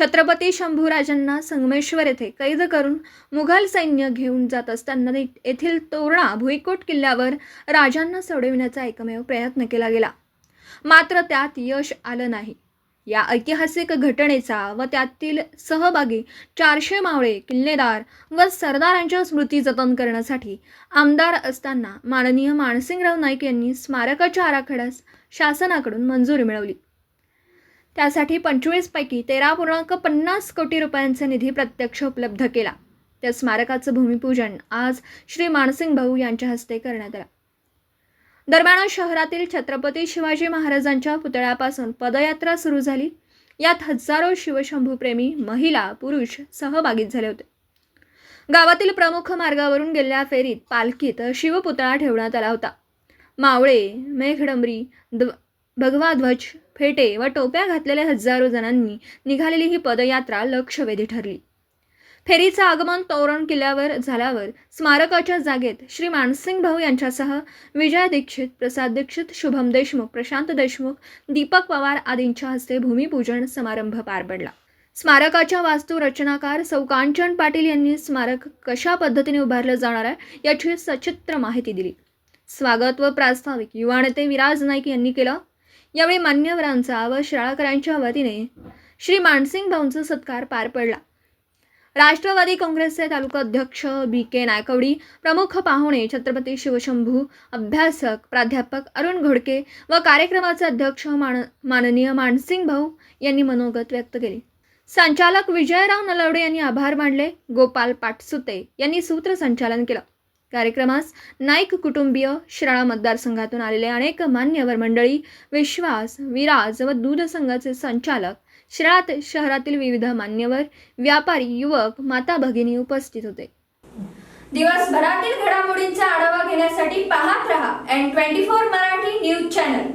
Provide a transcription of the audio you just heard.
छत्रपती शंभूराजांना संगमेश्वर येथे कैद करून मुघल सैन्य घेऊन जात असताना येथील तोरणा भुईकोट किल्ल्यावर राजांना सोडविण्याचा एकमेव प्रयत्न केला गेला. मात्र त्यात यश आलं नाही. या ऐतिहासिक घटनेचा व त्यातील सहभागी चारशे मावळे किल्लेदार व सरदारांच्या स्मृती जतन करण्यासाठी आमदार असताना माननीय मानसिंगराव नाईक यांनी स्मारकाच्या आराखड्यास शासनाकडून मंजुरी मिळवली. त्यासाठी पंचवीसपैकी तेरा पूर्णांक पन्नास कोटी रुपयांचा निधी प्रत्यक्ष उपलब्ध केला. त्या स्मारकाचं भूमिपूजन आज श्री मानसिंग भाऊ यांच्या हस्ते करण्यात आलं. दरम्यान शहरातील छत्रपती शिवाजी महाराजांच्या पुतळ्यापासून पदयात्रा सुरू झाली. यात हजारो शिवशंभूप्रेमी महिला पुरुष सहभागी झाले होते. गावातील प्रमुख मार्गावरून गेलेल्या फेरीत पालखीत शिवपुतळा ठेवण्यात आला होता. मावळे मेघडंबरी ध्व भगवा ध्वज फेटे व टोप्या घातलेल्या हजारो जणांनी निघालेली ही पदयात्रा लक्षवेधी ठरली. फेरीचं आगमन तोरण किल्ल्यावर झाल्यावर स्मारकाच्या जागेत श्री मानसिंग भाऊ यांच्यासह विजय दीक्षित प्रसाद दीक्षित शुभम देशमुख प्रशांत देशमुख दीपक पवार आदींच्या हस्ते भूमिपूजन समारंभ पार पडला. स्मारकाच्या वास्तुरचनाकार सौ कांचन पाटील यांनी स्मारक कशा पद्धतीने उभारलं जाणार आहे याची सचित्र माहिती दिली. स्वागत व प्रास्ताविक युवा नेते विराज नाईक यांनी केलं यावेळी मान्यवरांचा व शाळाकरांच्या वतीने श्री मानसिंग भाऊंचा सत्कार पार पडला. राष्ट्रवादी काँग्रेसचे तालुका अध्यक्ष बी के नायकवडी प्रमुख पाहुणे छत्रपती शिवशंभू अभ्यासक प्राध्यापक अरुण घोडके व कार्यक्रमाचे अध्यक्ष मान माननीय मानसिंग भाऊ यांनी मनोगत व्यक्त केले. संचालक विजयराव नलवडे यांनी आभार मानले. गोपाल पाटसुते यांनी सूत्रसंचालन केलं. कार्यक्रमास नाईक कुटुंबीय श्राळा मतदारसंघातून आलेले अनेक मान्यवर मंडळी विश्वास विराज व दूध संघाचे संचालक श्राळात शहरातील विविध मान्यवर व्यापारी युवक माता भगिनी उपस्थित होते. दिवसभरातील घडामोडींचा आढावा घेण्यासाठी पाहत रहा N twenty four Marathi news channel